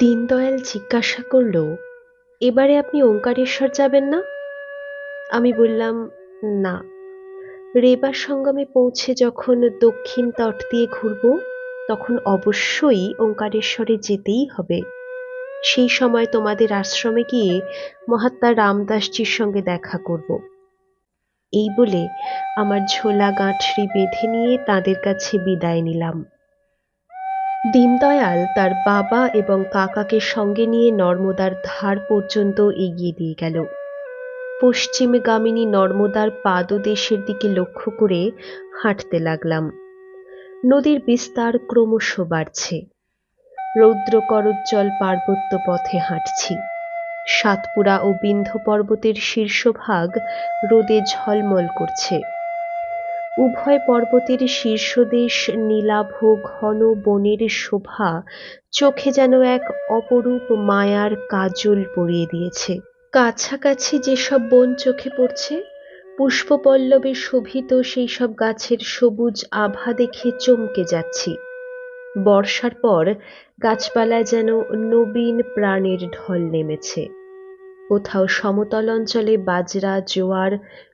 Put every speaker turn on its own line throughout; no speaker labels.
দীনদয়াল জিজ্ঞাসা করল, এবারে আপনি ওঙ্কারেশ্বর যাবেন না? আমি বললাম, না। রেবার সঙ্গমে পৌঁছে যখন দক্ষিণ তট দিয়ে ঘুরব, তখন অবশ্যই ওঙ্কারেশ্বরে যেতেই হবে। সেই সময় তোমাদের আশ্রমে গিয়ে মহাত্মা রামদাসজির সঙ্গে দেখা করব। এই বলে আমার ঝোলা গাঁঠরি বেঁধে নিয়ে তাদের কাছে বিদায় নিলাম। দীনদয়াল তার বাবা এবং কাকাকে সঙ্গে নিয়ে নর্মদার ধার পর্যন্ত এগিয়ে দিয়ে গেল। পশ্চিমগামিনী নর্মদার পাদদেশের দিকে লক্ষ্য করে হাঁটতে লাগলাম। নদীর বিস্তার ক্রমশ বাড়ছে। রৌদ্র করজ্জ্বল পার্বত্য পথে হাঁটছি। সাতপুরা ও বিন্ধ্য পর্বতের শীর্ষভাগ রোদে ঝলমল করছে। উভয় পর্বতের শীর্ষদেশ নীলাভ ঘন বনের শোভা চোখে যেন এক অপরূপ মায়ার কাজল পরিয়ে দিয়েছে। কাছাকাছি যেসব বন চোখে পড়ছে, পুষ্পপল্লবে শোভিত সেই সব গাছের সবুজ আভা দেখে চমকে যাচ্ছি। বর্ষার পর গাছপালায় যেন নবীন প্রাণের ঢল নেমেছে। কোথাও সমতল অঞ্চলে বাজরা, জোয়ার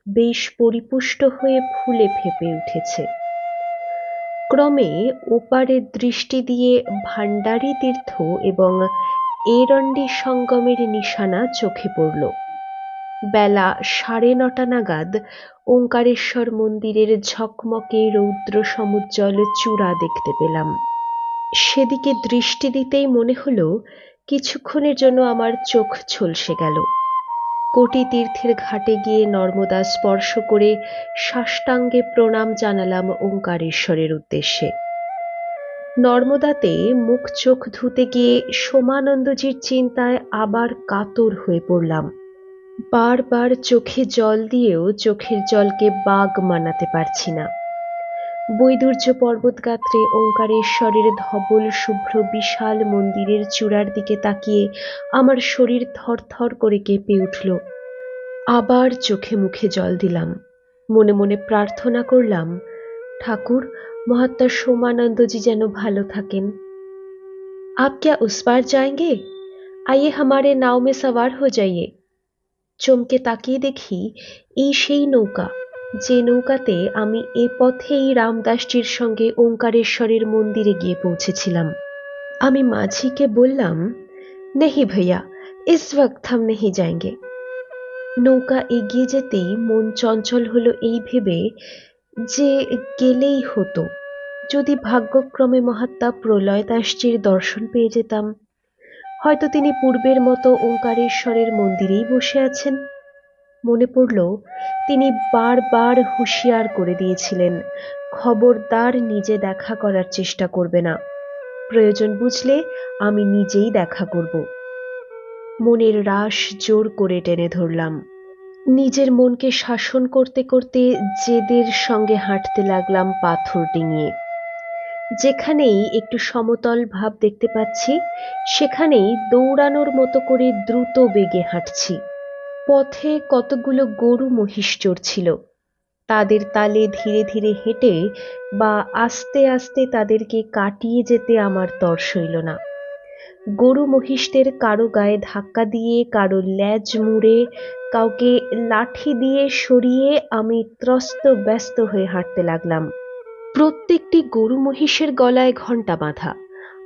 বেশ পরিপুষ্ট হয়ে ফুলে ফেপে উঠেছে। ক্রমে ওপারের দৃষ্টি দিয়ে ভান্ডারী তীর্থ এবং এরণ্ডি সঙ্গমের নিশানা চোখে পড়ল। বেলা সাড়ে নটা নাগাদ ওঙ্কারেশ্বর মন্দিরের ঝকমকে রৌদ্র সমুজ্জ্বল চূড়া দেখতে পেলাম। সেদিকে দৃষ্টি দিতেই মনে হলো কিছুক্ষণের জন্য আমার চোখ ঝলসে গেল। কোটি তীর্থের ঘাটে গিয়ে নর্মদা স্পর্শ করে সাষ্টাঙ্গে প্রণাম জানালাম ওঙ্কারেশ্বরের উদ্দেশ্যে। নর্মদাতে মুখ চোখ ধুতে গিয়ে সোমানন্দজির চিন্তায় আবার কাতর হয়ে পড়লাম। বারবার চোখে জল দিয়েও চোখের জলকে বাগ মানাতে পারছি না। বৈদুর্য পর্বতগাত্রে ওঙ্কারেশ্বরের ধবল, শুভ্র, বিশাল মন্দিরের চূড়ার দিকে তাকিয়ে আমার শরীর থরথর করে কেঁপে উঠল। আবার চোখে মুখে জল দিলাম। মনে মনে প্রার্থনা করলাম, ঠাকুর, মহাত্মা সোমানন্দজি যেন ভালো থাকেন। আপ ক্যা উস পার আইয়ে হামারে নাও মে সওয়ার হো যাইয়ে চমকে তাকিয়ে দেখি এই সেই নৌকা। যে নৌকাতে আমি এ পথেই রামদাসজির সঙ্গে ওঙ্কারেশ্বরের মন্দিরে গিয়ে পৌঁছেছিলাম। আমি মাঝিকে বললাম, নেহি ভাইয়া, ইস ওয়াক্ত হাম নেহি যাएंगे নৌকা এগিয়ে যেতেই মন চঞ্চল হলো এই ভেবে যে গেলেই হতো। যদি ভাগ্যক্রমে মহাত্মা প্রলয় দাসজির দর্শন পেয়ে যেতাম, হয়তো তিনি পূর্বের মতো ওঙ্কারেশ্বরের মন্দিরেই বসে আছেন। মনে পড়ল, তিনি বারবার হুঁশিয়ার করে দিয়েছিলেন, খবরদার নিজে দেখা করার চেষ্টা করবে না। প্রয়োজন বুঝলে আমি নিজেই দেখা করব। মনের রাস জোর করে টেনে ধরলাম। নিজের মনকে শাসন করতে করতে জেদের সঙ্গে হাঁটতে লাগলাম পাথর ডিঙিয়ে। যেখানেই একটু সমতল ভাব দেখতে পাচ্ছি, সেখানেই দৌড়ানোর মতো করে দ্রুত বেগে হাঁটছি। পথে কতগুলো গরু মহিষ চড়ছিল। তাদের তালে ধীরে ধীরে হেঁটে বা আস্তে আস্তে তাদেরকে কাটিয়ে যেতে আমার তর সইল না। গরু মহিষদের কারও গায়ে ধাক্কা দিয়ে, কারও ল্যাজ মুড়ে, কাউকে লাঠি দিয়ে সরিয়ে আমি ত্রস্ত, ব্যস্ত হয়ে হাঁটতে লাগলাম। প্রত্যেকটি গরু মহিষের গলায় ঘণ্টা বাঁধা।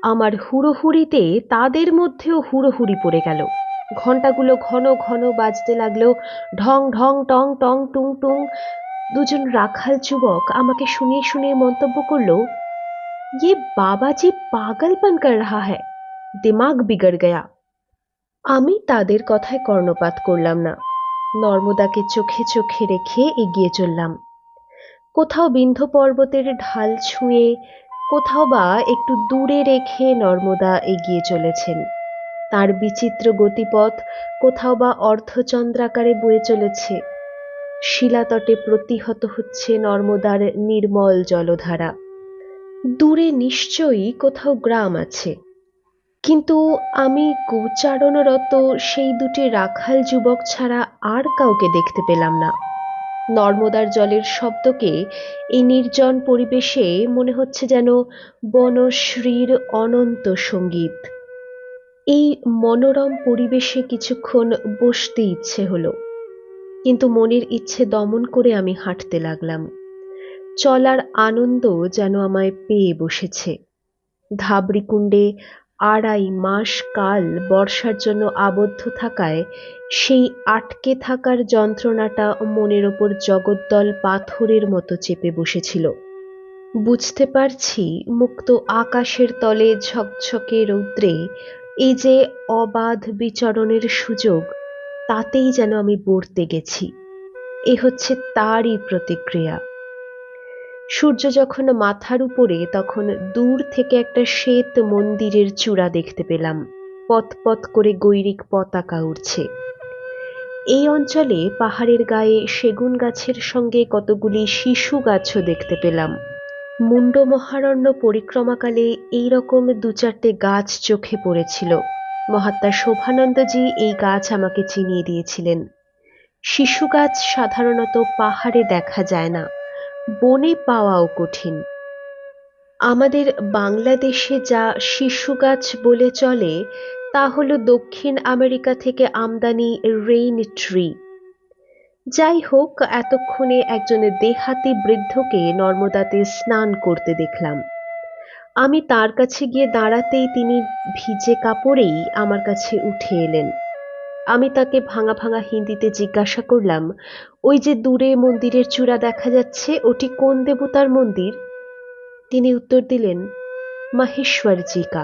আমার হুড়োহুড়িতে তাদের মধ্যেও হুড়োহুড়ি পড়ে গেল। ঘণ্টাগুলো ঘন ঘন বাজতে লাগল ঢং ঢং টং টং টুং টুং দুজন রাখাল যুবক আমাকে শুনিয়ে শুনিয়ে মন্তব্য করল ये বাবাজি পাগলপন কর রাহা হ্যায়, দিমাগ বিগড় গয়া। আমি তাদের কথায় কর্ণপাত করলাম না। নর্মদাকে চোখে চোখে রেখে এগিয়ে চললাম। কোথাও বিন্ধ্য পর্বতের ঢাল ছুঁয়ে, কোথাও বা একটু দূরে রেখে নর্মদা এগিয়ে চলেছেন। তার বিচিত্র গতিপথ কোথাও বা অর্ধচন্দ্রাকারে বয়ে চলেছে। শিলাতটে প্রতিহত হচ্ছে নর্মদার নির্মল জলধারা। দূরে নিশ্চয়ই কোথাও গ্রাম আছে। কিন্তু আমি গোচারণরত সেই দুটি রাখাল যুবক ছাড়া আর কাউকে দেখতে পেলাম না। নর্মদার জলের শব্দকে এই নির্জন পরিবেশে মনে হচ্ছে যেন বনশ্রীর অনন্ত সংগীত। এই মনোরম পরিবেশে কিছুক্ষণ বসতে ইচ্ছে হলো। কিন্তু মনের ইচ্ছে দমন করে আমি হাঁটতে লাগলাম। চলার আনন্দ যেন আমায় পেয়ে বসেছে। ধাবড়িকুণ্ডে আড়াই মাস কাল বর্ষার জন্য আবদ্ধ থাকায় সেই আটকে থাকার যন্ত্রণাটা মনের ওপর জগদ্দল পাথরের মতো চেপে বসেছিল। বুঝতে পারছি মুক্ত আকাশের তলে ঝকঝকে রৌদ্রে এই যে অবাধ বিচরণের সুযোগ, তাতেই যেন আমি বর্তে গেছি। এ হচ্ছে তারই প্রতিক্রিয়া। সূর্য যখন মাথার উপরে, তখন দূর থেকে একটা শ্বেত মন্দিরের চূড়া দেখতে পেলাম। পথ পথ করে গৈরিক পতাকা উঠছে এই অঞ্চলে পাহাড়ের গায়ে সেগুন গাছের সঙ্গে কতগুলি শিশু গাছও দেখতে পেলাম। মুন্ড মহারণ্য পরিক্রমাকালে এই রকম দু চারটে গাছ চোখে পড়েছিল। মহাত্মা শোভানন্দজি এই গাছ আমাকে চিনিয়ে দিয়েছিলেন। শিশু গাছ সাধারণত পাহাড়ে দেখা যায় না, বনে পাওয়াও কঠিন। আমাদের বাংলাদেশে যা শিশু গাছ বলে চলে, তা হলো দক্ষিণ আমেরিকা থেকে আমদানি রেইন ট্রি। যাই হোক এতক্ষণে একজন দেহাতি বৃদ্ধকে নর্মদাতে স্নান করতে দেখলাম আমি তার কাছে গিয়ে দাঁড়াতেই তিনি ভিজে কাপড়েই আমার কাছে উঠে এলেন আমি তাকে ভাঙা ভাঙা হিন্দিতে জিজ্ঞাসা করলাম ওই যে দূরে মন্দিরের চূড়া দেখা যাচ্ছে ওটি কোন দেবতার মন্দির তিনি উত্তর দিলেন महेश्वर जी का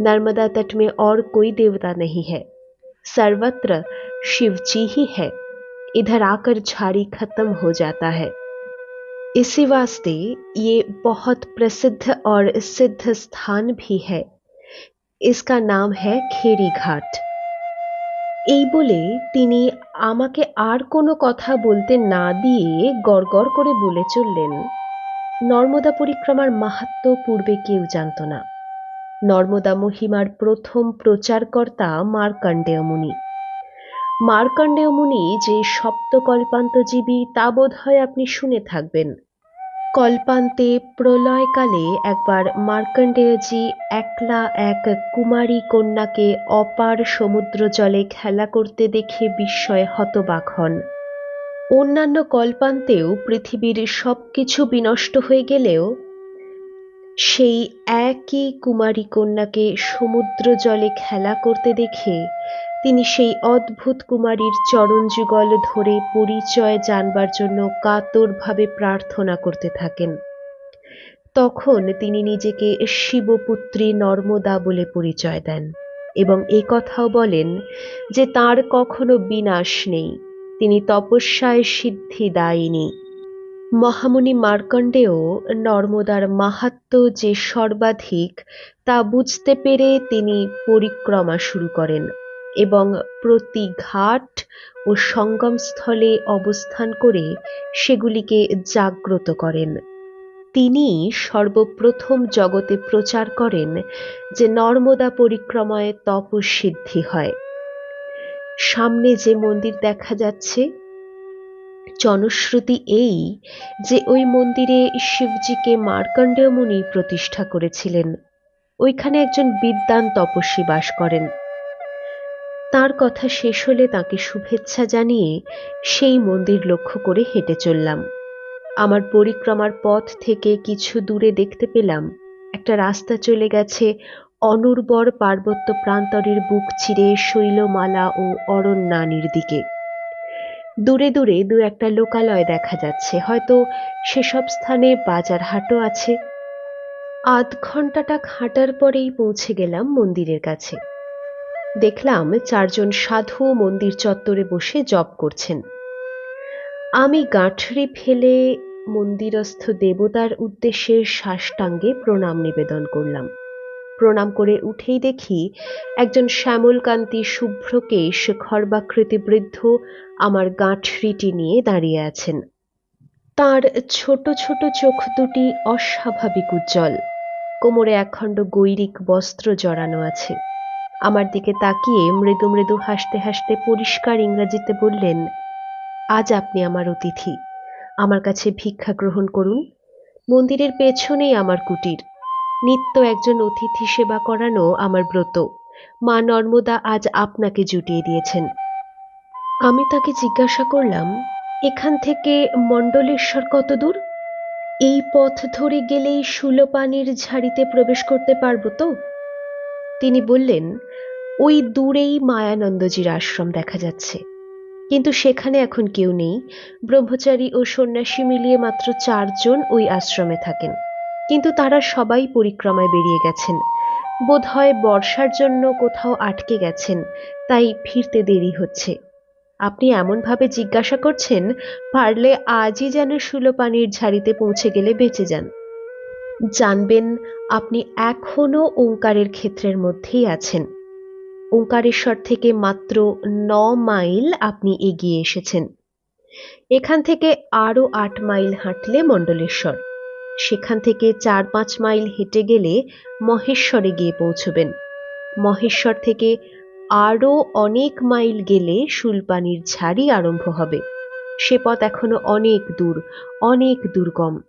नर्मदा तट में और कोई देवता नहीं है सर्वत्र शिव जी ही है इधर आकर झाड़ी खत्म हो जाता है इसी वास्ते ये बहुत प्रसिद्ध और सिद्ध स्थान भी है इसका नाम है खेरी घाट এই বলে তিনি আমাকে আর কোনো কথা বলতে না দিয়ে গড়গড় করে বলে চললেন নর্মদা পরিক্রমার মাহাত্ম পূর্বে কেউ জানত না নর্মদা মহিমার প্রথম প্রচারকর্তা মার্কণ্ডেয় মুনি মার্কণ্ডেয় মুনি যে সপ্তকল্পান্তজীবী, তা বোধ হয় আপনি শুনে থাকবেন। কল্পান্তে প্রলয়কালে একবার মার্কণ্ডেয়জি একলা এক কুমারী কন্যাকে অপার সমুদ্র জলে খেলা করতে দেখে বিস্ময়ে হতবাক হন। অন্যান্য কল্পান্তেও পৃথিবীর সব কিছু বিনষ্ট হয়ে গেলেও সেই একই কুমারী কন্যাকে সমুদ্র জলে খেলা করতে দেখে তিনি সেই অদ্ভুত কুমারীর চরণযুগল ধরে পরিচয় জানবার জন্য কাতরভাবে প্রার্থনা করতে থাকেন। তখন তিনি নিজেকে শিবপুত্রী নর্মদা বলে পরিচয় দেন এবং এ কথাও বলেন যে তার কখনো বিনাশ নেই, তিনি তপস্যায় সিদ্ধি দায়িনী। মহামুনি মার্কণ্ডেয় নর্মদার মাহাত্ম যে সর্বাধিক তা বুঝতে পেরে তিনি পরিক্রমা শুরু করেন। এবং প্রতি ঘাট ও সঙ্গমস্থলে অবস্থান করে সেগুলিকে জাগ্রত করেন। তিনি সর্বপ্রথম জগতে প্রচার করেন যে নর্মদা পরিক্রমায় তপসিদ্ধি হয়। সামনে যে মন্দির দেখা যাচ্ছে, জনশ্রুতি এই যে ওই মন্দিরে শিবজিকে মার্কণ্ডেয় মুনি প্রতিষ্ঠা করেছিলেন। ওইখানে একজন বিদ্যান তপস্বী বাস করেন। তার কথা শেষ হলে তাকে শুভেচ্ছা জানিয়ে সেই মন্দির লক্ষ্য করে হেঁটে চললাম। আমার পরিক্রমার পথ থেকে কিছু দূরে দেখতে পেলাম। একটা রাস্তা চলে গেছে, অনুর্বর পার্বত্য প্রান্তরের বুক চিরে শৈলমালা ও অরণ্যানির দিকে। দূরে দূরে দু একটা লোকালয় দেখা যাচ্ছে, হয়তো সেসব স্থানে বাজার হাটও আছে। আধ ঘন্টাটা হাঁটার পরেই পৌঁছে গেলাম মন্দিরের কাছে। দেখলাম চারজন সাধু মন্দির চত্বরে বসে জপ করছেন। আমি গাঁঠরি ফেলে মন্দিরস্থ দেবতার উদ্দেশ্যে সাষ্টাঙ্গে প্রণাম নিবেদন করলাম। প্রণাম করে উঠেই দেখি একজন শ্যামলকান্তি শুভ্রকেশ খর্বাকৃতি বৃদ্ধ আমার গাঁঠরিটি নিয়ে দাঁড়িয়ে আছেন। তার ছোট ছোট চোখ দুটি অস্বাভাবিক উজ্জ্বল। কোমরে একখণ্ড গৈরিক বস্ত্র জড়ানো আছে। আমার দিকে তাকিয়ে মৃদু মৃদু হাসতে হাসতে পরিষ্কার ইংরাজিতে বললেন, আজ আপনি আমার অতিথি। আমার কাছে ভিক্ষা গ্রহণ করুন। মন্দিরের পেছনেই আমার কুটির। নিত্য একজন অতিথি সেবা করানো আমার ব্রত। মা নর্মদা আজ আপনাকে জুটিয়ে দিয়েছেন। আমি তাকে জিজ্ঞাসা করলাম, এখান থেকে মণ্ডলেশ্বর কত দূর? এই পথ ধরে গেলেই সুলোপানির ঝাড়িতে প্রবেশ করতে পারব তো? তিনি বললেন, ওই দূরেই মায়ানন্দজির আশ্রম দেখা যাচ্ছে। কিন্তু সেখানে এখন কেউ নেই। ব্রহ্মচারী ও সন্ন্যাসী মিলিয়ে মাত্র চারজন ওই আশ্রমে থাকেন। কিন্তু তারা সবাই পরিক্রমায় বেরিয়ে গেছেন। বোধহয় বর্ষার জন্য কোথাও আটকে গেছেন, তাই ফিরতে দেরি হচ্ছে। আপনি এমনভাবে জিজ্ঞাসা করছেন, পারলে আজই যেন সুলোপানির ঝাড়িতে পৌঁছে গেলে বেঁচে যান। জানবেন আপনি এখনও ওঙ্কারের ক্ষেত্রের মধ্যেই আছেন। ওঙ্কারেশ্বর থেকে মাত্র ন মাইল আপনি এগিয়ে এসেছেন। এখান থেকে আরও আট মাইল হাঁটলে মণ্ডলেশ্বর। সেখান থেকে চার পাঁচ মাইল হেঁটে গেলে মহেশ্বরে গিয়ে পৌঁছবেন। মহেশ্বর থেকে আরও অনেক মাইল গেলে শুলপানির ঝাড়ি আরম্ভ হবে। সে পথ এখনও অনেক দূর, অনেক দুর্গম।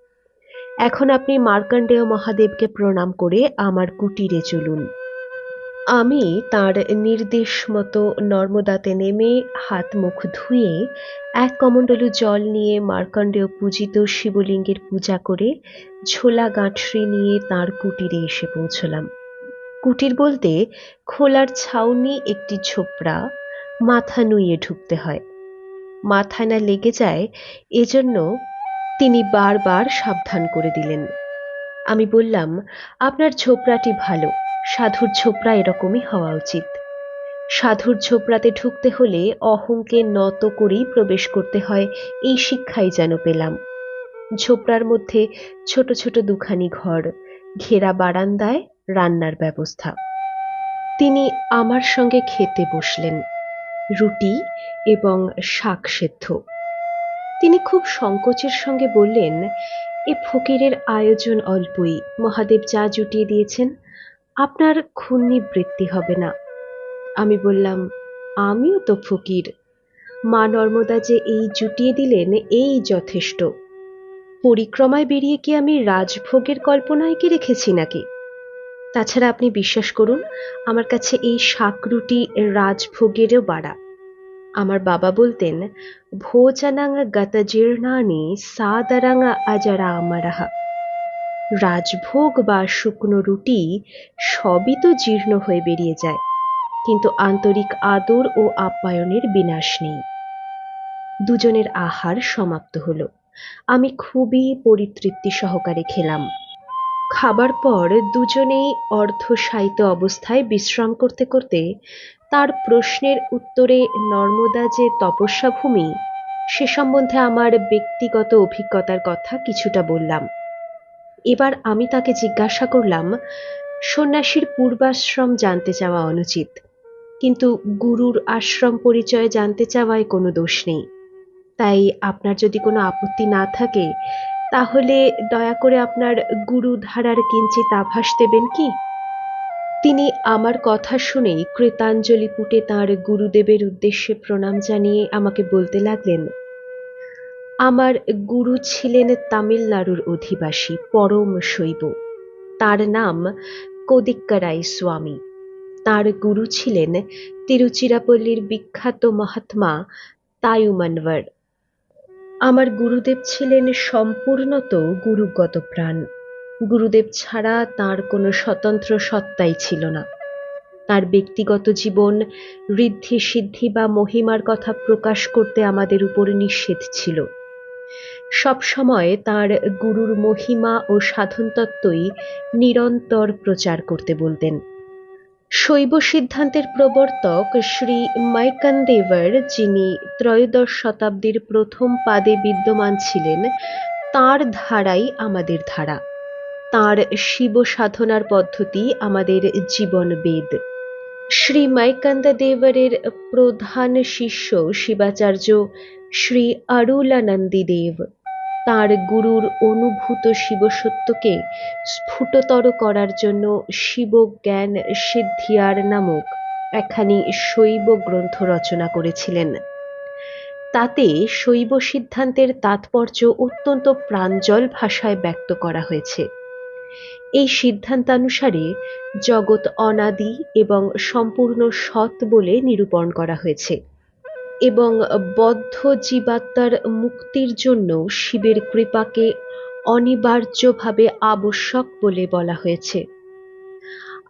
এখন আপনি মার্কণ্ডেয় মহাদেবকে প্রণাম করে আমার কুটিরে চলুন। আমি তার নির্দেশ মতো নর্মদাতে নেমে হাত মুখ ধুয়ে এক কমণ্ডলু জল নিয়ে মার্কণ্ডেয় পূজিত শিবলিঙ্গের পূজা করে ঝোলা গাঁঠরি নিয়ে তার কুটিরে এসে পৌঁছলাম। কুটির বলতে খোলার ছাউনি একটি ছোপড়া, মাথা নুইয়ে ঢুকতে হয়। মাথায় না লেগে যায়, এজন্য তিনি বারবার সাবধান করে দিলেন। আমি বললাম, আপনার ঝোপড়াটি ভালো। সাধুর ঝোপড়া এরকমই হওয়া উচিত। সাধুর ঝোপড়াতে ঢুকতে হলে অহংকে নত করেই প্রবেশ করতে হয়, এই শিক্ষাই যেন পেলাম। ঝোপড়ার মধ্যে ছোট ছোট দুখানি ঘর, ঘেরা বারান্দায় রান্নার ব্যবস্থা। তিনি আমার সঙ্গে খেতে বসলেন। রুটি এবং শাক সেদ্ধ। তিনি খুব সংকোচের সঙ্গে বললেন, এ ফকিরের আয়োজন অল্পই। মহাদেব যা জুটিয়ে দিয়েছেন, আপনার খুন্নি বৃত্তি হবে না। আমি বললাম, আমিও তো ফকির। মা নর্মদা যে এই জুটিয়ে দিলেন, এই যথেষ্ট। পরিক্রমায় বেরিয়ে কি আমি রাজভোগের কল্পনায় কি রেখেছি নাকি? তাছাড়া আপনি বিশ্বাস করুন, আমার কাছে এই শাক রুটি রাজভোগেরও বাড়া। আমার বাবা বলতেন, ভোজনাং গতজীর্ণানি সাদরাং আমারাহা রাজভোগ বা শুকনো রুটি সবই তো জীর্ণ হয়ে বেরিয়ে যায়, কিন্তু আন্তরিক আদর ও আপ্যায়নের বিনাশ নেই। দুজনের আহার সমাপ্ত হলো। আমি খুবই পরিতৃপ্তি সহকারে খেলাম। খাবার পর দুজনেই অর্ধশায়িত অবস্থায় বিশ্রাম করতে করতে তার প্রশ্নের উত্তরে নর্মদা যে তপস্যা ভূমি সে সম্বন্ধে আমার ব্যক্তিগত অভিজ্ঞতার কথা কিছুটা বললাম। এবার আমি তাকে জিজ্ঞাসা করলাম, সন্ন্যাসীর পূর্বাশ্রম জানতে চাওয়া অনুচিত, কিন্তু গুরুর আশ্রম পরিচয় জানতে চাওয়ায় কোনো দোষ নেই। তাই আপনার যদি কোনো আপত্তি না থাকে, তাহলে দয়া করে আপনার গুরু ধারার কিঞ্চিত আভাস দেবেন কি? তিনি আমার কথা শুনেই কৃতাঞ্জলি পুটে তাঁর গুরুদেবের উদ্দেশ্যে প্রণাম জানিয়ে আমাকে বলতে লাগলেন, আমার গুরু ছিলেন তামিলনাড়ুর অধিবাসী পরম শৈব। তার নাম কোদিক্কারাই স্বামী। তার গুরু ছিলেন তিরুচিরাপল্লীর বিখ্যাত মহাত্মা তায়ুমানওয়ার। আমার গুরুদেব ছিলেন সম্পূর্ণত গুরুগত প্রাণ। গুরুদেব ছাড়া তার কোনো স্বতন্ত্র সত্তাই ছিল না। তার ব্যক্তিগত জীবন, ঋদ্ধি সিদ্ধি বা মহিমার কথা প্রকাশ করতে আমাদের উপর নিষেধ ছিল। সবসময় তার গুরুর মহিমা ও সাধন তত্ত্বই নিরন্তর প্রচার করতে বলতেন। শৈব সিদ্ধান্তের প্রবর্তক শ্রী মাইকানদেবর যিনি ত্রয়োদশ শতাব্দীর প্রথম পাদে বিদ্যমান ছিলেন, তার ধারাই আমাদের ধারা। তার শিব সাধনার পদ্ধতি আমাদের জীবন বেদ শ্রী মাইকান্দা দেবরের প্রধান শিষ্য শিবাচার্য শ্রী অরুলানন্দী দেব তাঁর গুরুর অনুভূত শিবসত্যকে স্ফুটতর করার জন্য শিবজ্ঞান সিদ্ধিয়ার নামক একখানি শৈব গ্রন্থ রচনা করেছিলেন। তাতে শৈব সিদ্ধান্তের তাৎপর্য অত্যন্ত প্রাঞ্জল ভাষায় ব্যক্ত করা হয়েছে। এই সিদ্ধান্তানুসারে জগৎ অনাদি এবং সম্পূর্ণ সৎ বলে নিরূপণ করা হয়েছে এবং বদ্ধ জীবাত্মার মুক্তির জন্য শিবের কৃপাকে অনিবার্যভাবে আবশ্যক বলে বলা হয়েছে।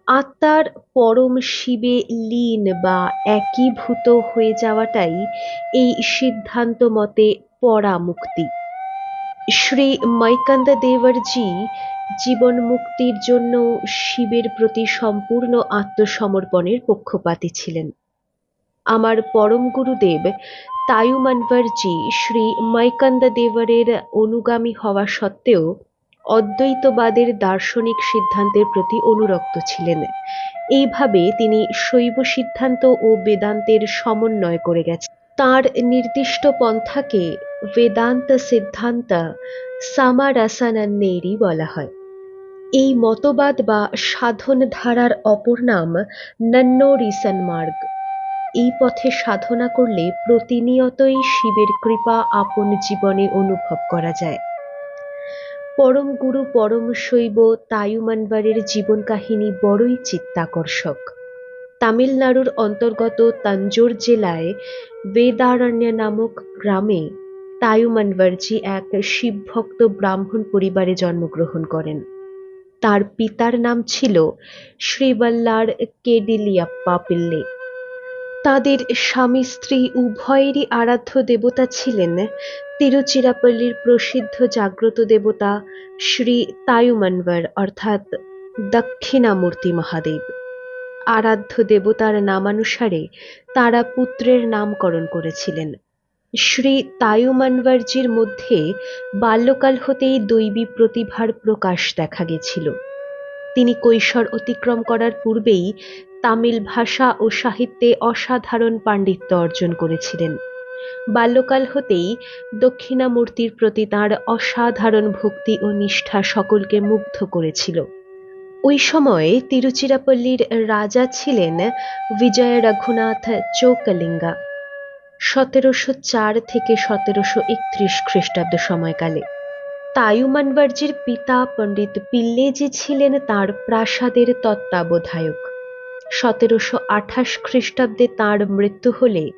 আত্মার পরম শিবে লীন বা একীভূত হয়ে যাওয়াটাই এই সিদ্ধান্ত মতে পরা মুক্তি শ্রী মৈকান্দ দেবরজি জীবন মুক্তির জন্য শিবের প্রতি সম্পূর্ণ আত্মসমর্পণের পক্ষপাতী ছিলেন। আমার পরম গুরুদেব তায়ুমানভারজি শ্রী মৈকান্দ দেবরের অনুগামী হওয়া সত্ত্বেও অদ্বৈতবাদের দার্শনিক সিদ্ধান্তের প্রতি অনুরক্ত ছিলেন। এইভাবে তিনি শৈব সিদ্ধান্ত ও বেদান্তের সমন্বয় করে গেছেন। তার নির্দিষ্ট পন্থাকে বেদান্ত সিদ্ধান্ত সামারাসানান্নেরই বলা হয়। এই মতবাদ বা সাধন ধারার অপর নাম নন্নোরিসন মার্গ। এই পথে সাধনা করলে প্রতিনিয়তই শিবের কৃপা আপন জীবনে অনুভব করা যায়। পরম গুরু পরম শৈব তায়ুমানবারের জীবন কাহিনী বড়ই চিত্তাকর্ষক। তামিলনাড়ুর অন্তর্গত তাঞ্জোর জেলায় বেদারণ্য নামক গ্রামে তায়ুমানবারজি এক শিবভক্ত ব্রাহ্মণ পরিবারে জন্মগ্রহণ করেন। তার পিতার নাম ছিল শ্রীবল্লার কেডিলিয়াপ্পা পিল্লে। তাদের স্বামী স্ত্রী উভয়েরই আরাধ্য দেবতা ছিলেন। তিরুচিরাপল্লীর প্রসিদ্ধ জাগ্রত দেবতা শ্রী তায়ুমানবর অর্থাৎ দক্ষিণামূর্তি মহাদেব। আরাধ্য দেবতার নামানুসারে তারা পুত্রের নামকরণ করেছিলেন। শ্রী তায়ুমানবারজির মধ্যে বাল্যকাল হতেই দৈবী প্রতিভার প্রকাশ দেখা গেছিল। তিনি কৈশোর অতিক্রম করার পূর্বেই তামিল ভাষা ও সাহিত্যে অসাধারণ পাণ্ডিত্য অর্জন করেছিলেন। বাল্যকাল হতেই দক্ষিণামূর্তির প্রতি তাঁর অসাধারণ ভক্তি ও নিষ্ঠা সকলকে মুগ্ধ করেছিল। ওই সময়ে তিরুচিরাপল্লীর রাজা ছিলেন বিজয় রঘুনাথ চৌকলিঙ্গা। সতেরোশো চার থেকে সতেরোশো একত্রিশ খ্রিস্টাব্দ সময়কালে। তায়ুমানবার্জির পিতা পণ্ডিত পিল্লেজি ছিলেন তার প্রাসাদের তত্ত্বাবধায়ক। সতেরোশো আঠাশ খ্রিস্টাব্দে তাঁর মৃত্যু হলে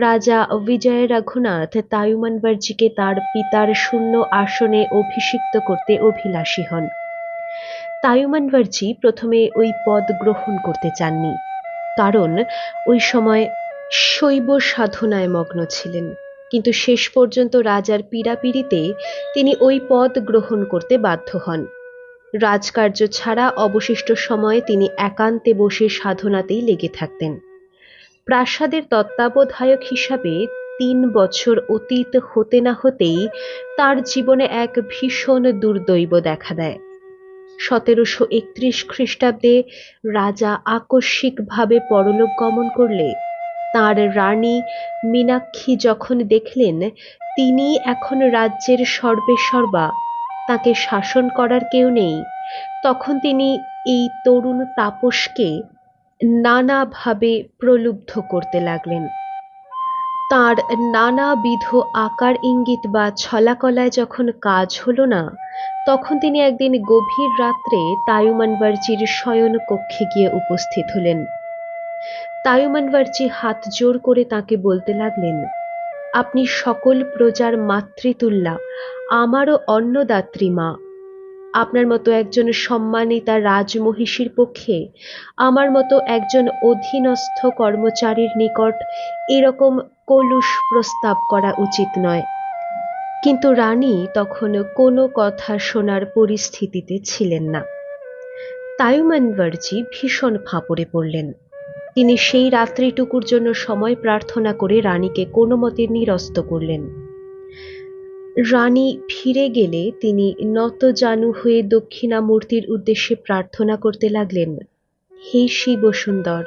রাজা বিজয় রঘুনাথ তায়ুমানবার্জিকে তার পিতার শূন্য আসনে অভিষিক্ত করতে অভিলাষী হন। তায়ুমানবার্জি প্রথমে ওই পদ গ্রহণ করতে চাননি, কারণ ওই সময় শৈব সাধনায় মগ্ন ছিলেন, কিন্তু শেষ পর্যন্ত রাজার পীড়াপিড়িতে তিনি ওই পদ গ্রহণ করতে বাধ্য হন। রাজকার্য ছাড়া অবশিষ্ট সময়ে তিনি একান্তে বসে সাধনাতেই লেগে থাকতেন। প্রাসাদের তত্ত্বাবধায়ক হিসাবে তিন বছর অতীত হতে না হতেই তার জীবনে এক ভীষণ দুর্দৈব দেখা দেয়। সতেরোশো একত্রিশ খ্রিস্টাব্দে রাজা আকস্মিকভাবে পরলোক গমন করলে, তার রানী মীনাক্ষী যখন দেখলেন, তিনি এখন রাজ্যের সর্বেসর্বা, তাকে শাসন করার কেউ নেই, তখন তিনি এই তরুণ তাপসকে নানাভাবে প্রলুব্ধ করতে লাগলেন। তার নানাবিধ আকার ইঙ্গিত বা ছলাকলায় যখন কাজ হলো না, তখন তিনি একদিন গভীর রাত্রে তায়ুমানবার্জির শয়ন কক্ষে গিয়ে উপস্থিত হলেন। তায়ুমানবার্জি হাত জোর করে তাকে বলতে লাগলেন, আপনি সকল প্রজার মাতৃতুল্যা, আমারও অন্নদাত্রী মা আপনার মতো একজন সম্মানিতা রাজমহিষীর পক্ষে, আমার মতো একজন অধীনস্থ কর্মচারীর নিকট এরকম কলুষ প্রস্তাব করা উচিত নয়। কিন্তু রানী তখন কোনো কথা শোনার পরিস্থিতিতে ছিলেন না। তায়ুমানভার্জি ভীষণ ফাঁপড়ে পড়লেন। তিনি সেই রাত্রিটুকুর জন্য সময় প্রার্থনা করে রানীকে কোনো মতে নিরস্ত করলেন। রানী ফিরে গেলে তিনি নত জানু হয়ে দক্ষিণামূর্তির উদ্দেশ্যে প্রার্থনা করতে লাগলেন, হে শিব সুন্দর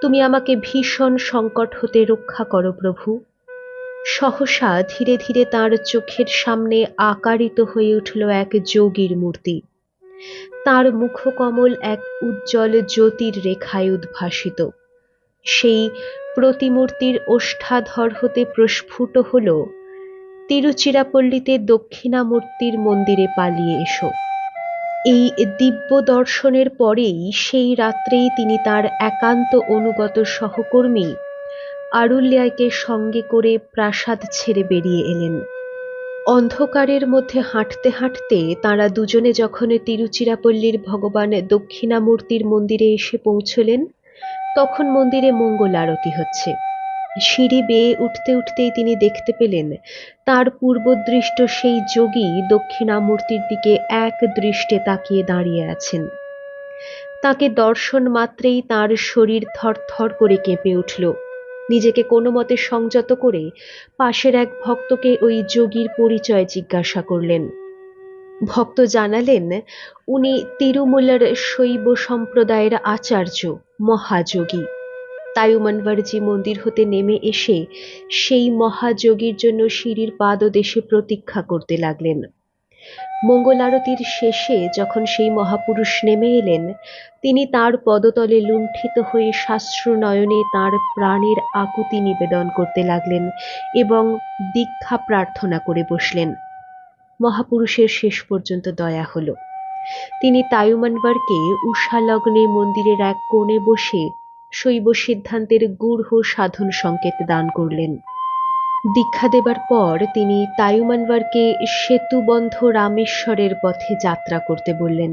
তুমি আমাকে ভীষণ সংকট হতে রক্ষা করো প্রভু। সহসা ধীরে ধীরে তার চোখের সামনে আকারিত হয়ে উঠল এক যোগীর মূর্তি। তার মুখকমল এক উজ্জ্বল জ্যোতির রেখায় উদ্ভাসিত। সেই প্রতিমূর্তির ওষ্ঠাধর হতে প্রস্ফুট হল তিরুচিরাপল্লীতে দক্ষিণামূর্তির মন্দিরে পালিয়ে এসো। এই দিব্য দর্শনের পরেই সেই রাত্রেই তিনি তার একান্ত অনুগত সহকর্মী আরুল্যায়কে সঙ্গে করে প্রাসাদ ছেড়ে বেরিয়ে এলেন। অন্ধকারের মধ্যে হাঁটতে হাঁটতে তাঁরা দুজনে যখন তিরুচিরাপল্লীর ভগবান দক্ষিণামূর্তির মন্দিরে এসে পৌঁছলেন, তখন মন্দিরে মঙ্গল আরতি হচ্ছে। সিঁড়ি বেয়ে উঠতে উঠতেই তিনি দেখতে পেলেন, তার পূর্বদৃষ্ট সেই যোগী দক্ষিণামূর্তির দিকে এক দৃষ্টে তাকিয়ে দাঁড়িয়ে আছেন। তাকে দর্শন মাত্রেই তার শরীর থরথর করে কেঁপে উঠল। নিজেকে কোনো মতে সংযত করে পাশের এক ভক্তকে ওই যোগীর পরিচয় জিজ্ঞাসা করলেন। ভক্ত জানালেন, উনি তিরুমুলার শৈব সম্প্রদায়ের আচার্য, মহাযোগী। তায়ুমানবারজি মন্দির হতে নেমে এসে সেই মহাযোগীর জন্য সিঁড়ির পাদদেশে প্রতীক্ষা করতে লাগলেন। মঙ্গল আরতির শেষে যখন সেই মহাপুরুষ নেমে এলেন, তিনি তার পদতলে লুণ্ঠিত হয়ে শাস্ত্র নয়নে তাঁর প্রাণের আকুতি নিবেদন করতে লাগলেন এবং দীক্ষা প্রার্থনা করে বসলেন। মহাপুরুষের শেষ পর্যন্ত দয়া হলো। তিনি তায়ুমানবারকে উষালগ্নে মন্দিরের এক কোণে বসে শৈব সিদ্ধান্তের গূঢ় সাধন সংকেত দান করলেন। দীক্ষা দেবার পর তিনি তায়ুমানবারকে সেতুবন্ধ রামেশ্বরের পথে যাত্রা করতে বললেন।